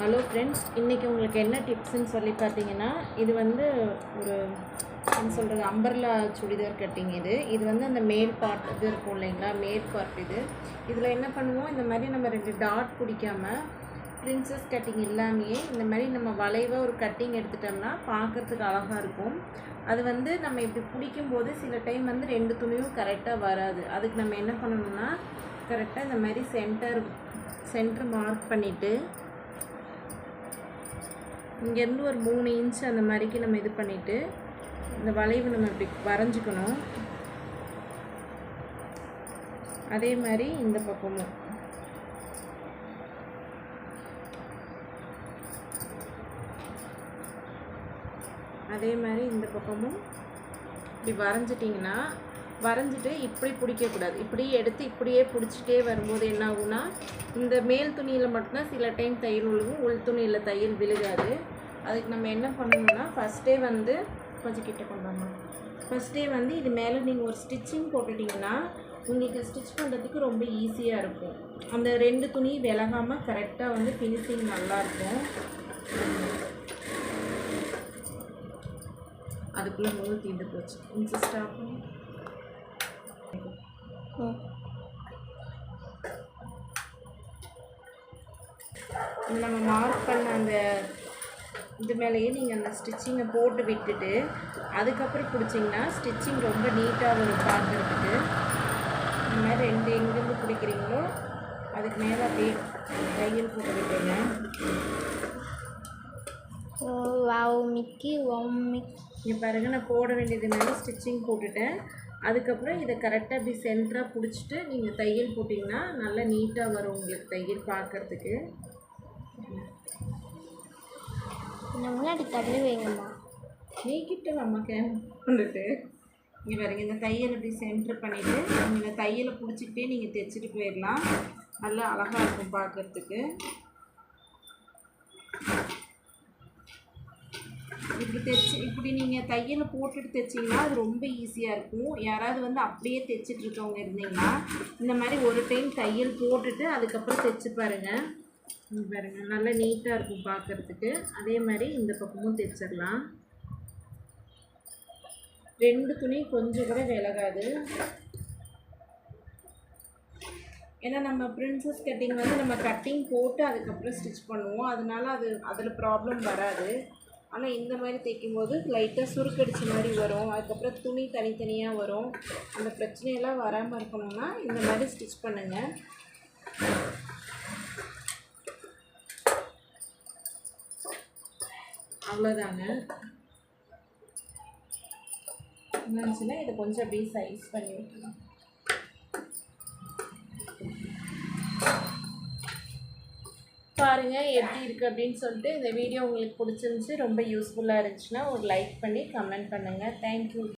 Hello friends இன்றைக்கி உங்களுக்கு என்ன டிப்ஸ்ன்னு சொல்லி பார்த்தீங்கன்னா இது வந்து ஒரு என்ன சொல்கிறது அம்பர்லா சுடிதார் கட்டிங் இது. இது வந்து அந்த மேல் பார்ட் இது இருக்கும் இல்லைங்களா? மேல் பார்ட் இது. இதில் என்ன பண்ணுவோம்? இந்த மாதிரி நம்ம ரெண்டு டாட் பிடிக்காம பிரின்சஸ் கட்டிங் இல்லாமையே இந்த மாதிரி நம்ம வளைவாக ஒரு கட்டிங் எடுத்துட்டோம்னா பார்க்குறதுக்கு அழகாக இருக்கும். அது வந்து நம்ம இப்படி பிடிக்கும்போது சில டைம் வந்து ரெண்டு துணியும் கரெக்டாக வராது. அதுக்கு நம்ம என்ன பண்ணணும்னா கரெக்டாக இந்த மாதிரி சென்டர் சென்டர் மார்க் பண்ணிவிட்டு இங்கேருந்து ஒரு மூணு இன்ச் அந்த மாதிரிக்கு நம்ம இது பண்ணிவிட்டு இந்த வளைவு நம்ம இப்படி வரைஞ்சிக்கணும். அதே மாதிரி இந்த பக்கமும். அதே மாதிரி இந்த பக்கமும் இப்படி வரைஞ்சிட்டிங்கன்னா வரைஞ்சிட்டு இப்படி பிடிக்கக்கூடாது. இப்படி எடுத்து இப்படியே பிடிச்சிட்டே வரும்போது என்ன ஆகும்னா இந்த மேல் துணியில் மட்டும்தான் சில டைம் தையல் விழுகும் உள் துணியில் தையல் விழுகாது. அதுக்கு நம்ம என்ன பண்ணணும்னா ஃபஸ்ட்டே வந்து கொஞ்சம் கிட்ட கொண்டாடணும் ஃபஸ்ட்டே வந்து இது மேலே நீங்கள் ஒரு ஸ்டிச்சிங் போட்டுட்டிங்கன்னா உங்களுக்கு ஸ்டிச் பண்ணுறதுக்கு ரொம்ப ஈஸியாக இருக்கும். அந்த ரெண்டு துணி விலகாமல் கரெக்டாக வந்து ஃபினிஷிங் நல்லாயிருக்கும் அதுக்குள்ளே நூல் தீண்டு போச்சு. இன்சஸ்ட் நம்ம மார்க் பண்ண அந்த இது மேலேயே நீங்கள் அந்த ஸ்டிச்சிங்கை போட்டு விட்டுட்டு அதுக்கப்புறம் பிடிச்சிங்கன்னா ஸ்டிச்சிங் ரொம்ப நீட்டாக வரும் பார்க்குறதுக்கு. இந்த மாதிரி ரெண்டு எங்கேருந்து பிடிக்கிறீங்களோ அதுக்கு மேலே அப்படியே தையல் போட்டு விட்டுருங்க. மிக்கி மிக்கி. இங்கே பாருங்கள் நான் போட வேண்டியது மேலே ஸ்டிச்சிங் போட்டுட்டேன். அதுக்கப்புறம் இதை கரெக்டாக அப்படி சென்டராக பிடிச்சிட்டு நீங்கள் தையல் போட்டிங்கன்னா நல்லா நீட்டாக வரும் உங்களுக்கு தையல் பார்க்குறதுக்கு. முன்னாடி தள்ளி வைங்கம்மா. நீக்கிட்டு நம்ம கொண்டுட்டு இங்கே பாருங்க இந்த தையல் இப்படி சென்டர் பண்ணிவிட்டு இந்த தையலை பிடிச்சிக்கிட்டே நீங்கள் தைச்சிட்டு போயிடலாம். நல்லா அழகாக இருக்கும் பார்க்குறதுக்கு. இப்படி தைச்சி இப்படி நீங்கள் தையலை போட்டுட்டு தைச்சிங்கன்னா அது ரொம்ப ஈஸியாக இருக்கும். யாராவது வந்து அப்படியே தைச்சிட்டு இருக்கவங்க இருந்தீங்கன்னா இந்த மாதிரி ஒரு டைம் தையல் போட்டுட்டு அதுக்கப்புறம் தைச்சி பாருங்கள் பாருங்கள் பாருங்க நல்லா நீட்டாக இருக்கும் பார்க்குறதுக்கு. அதே மாதிரி இந்த பக்கமும் தைச்சிடலாம். ரெண்டு துணி கொஞ்சம் கூட விலகாது. ஏன்னா நம்ம பிரின்சஸ் கட்டிங் வந்து நம்ம கட்டிங் போட்டு அதுக்கப்புறம் ஸ்டிச் பண்ணுவோம். அதனால அது அதில் ப்ராப்ளம் வராது. ஆனால் இந்த மாதிரி தைக்கும்போது லைட்டாக சுருக்கடிச்ச மாதிரி வரும். அதுக்கப்புறம் துணி தனித்தனியாக வரும். அந்த பிரச்சனையெல்லாம் வராமல் இருக்கணும்னா இந்த மாதிரி ஸ்டிச் பண்ணுங்கள் அவ்வளோதாங்க இருந்துச்சுன்னா இதை கொஞ்சம் அப்படியே சைஸ் பண்ணி விட்டுலாம் பாருங்கள் எப்படி இருக்குது அப்படின்னு சொல்லிட்டு இந்த வீடியோ உங்களுக்கு பிடிச்சிருந்துச்சி ரொம்ப யூஸ்ஃபுல்லாக இருந்துச்சுன்னா ஒரு லைக் பண்ணி கமெண்ட் பண்ணுங்கள் தேங்க்யூ